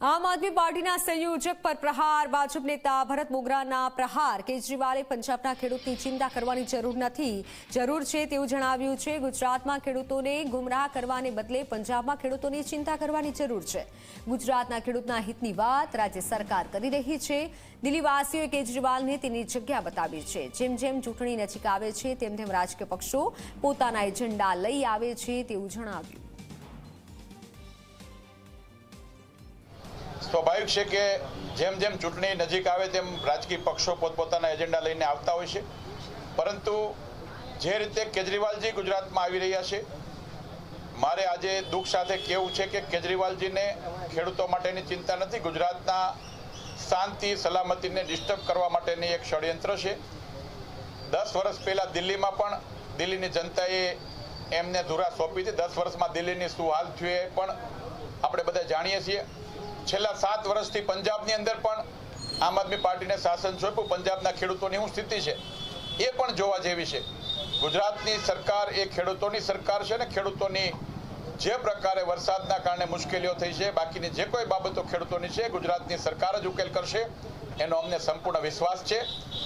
આમ આદમી પાર્ટીના સંયોજક પર પ્રહાર. ભાજપ નેતા ભરત મોગરાના પ્રહાર. કેજરીવાલે પંજાબના ખેડૂતની ચિંતા કરવાની જરૂર નથી. જરૂર છે તેવું જણાવ્યું છે. ગુજરાતમાં ખેડૂતોને ગુમરાહ કરવાને બદલે પંજાબમાં ખેડૂતોની ચિંતા કરવાની જરૂર છે. ગુજરાતના ખેડૂતના હિતની વાત રાજ્ય સરકાર કરી રહી છે. દિલ્હીવાસીઓએ કેજરીવાલને તેની જગ્યા બતાવી છે. જેમ જેમ ચૂંટણી નજીક આવે છે, તેમ તેમ રાજકીય પક્ષો પોતાના એજન્ડા લઈ આવે છે તેવું જણાવ્યું. સ્વાભાવિક છે કે જેમ જેમ ચૂંટણી નજીક આવે તેમ રાજકીય પક્ષો પોતપોતાના એજન્ડા લઈને આવતા હોય છે. પરંતુ જે રીતે કેજરીવાલજી ગુજરાતમાં આવી રહ્યા છે, મારે આજે દુઃખ સાથે કહેવું છે કે કેજરીવાલજીને ખેડૂતો માટેની ચિંતા નથી. ગુજરાતના શાંતિ, સલામતીને ડિસ્ટર્બ કરવા માટેની એક ષડયંત્ર છે. દસ વર્ષ પહેલાં દિલ્હીમાં પણ દિલ્હીની જનતાએ એમને ધુરા સોંપી હતી. દસ વર્ષમાં દિલ્હીની શું હાલ થયું એ પણ આપણે બધા જાણીએ છીએ. છેલ્લા સાત વર્ષથી પંજાબની અંદર પણ આમ આદમી પાર્ટીને શાસન સોંપ્યું. પંજાબના ખેડૂતોની શું સ્થિતિ છે એ પણ જોવા જેવી છે. ગુજરાતની સરકાર એ ખેડૂતોની સરકાર છે ને ખેડૂતોની જે પ્રકારે વરસાદના કારણે મુશ્કેલીઓ થઈ છે, બાકીની જે કોઈ બાબતો ખેડૂતોની છે, ગુજરાતની સરકાર જ ઉકેલ કરશે. એનો અમને સંપૂર્ણ વિશ્વાસ છે.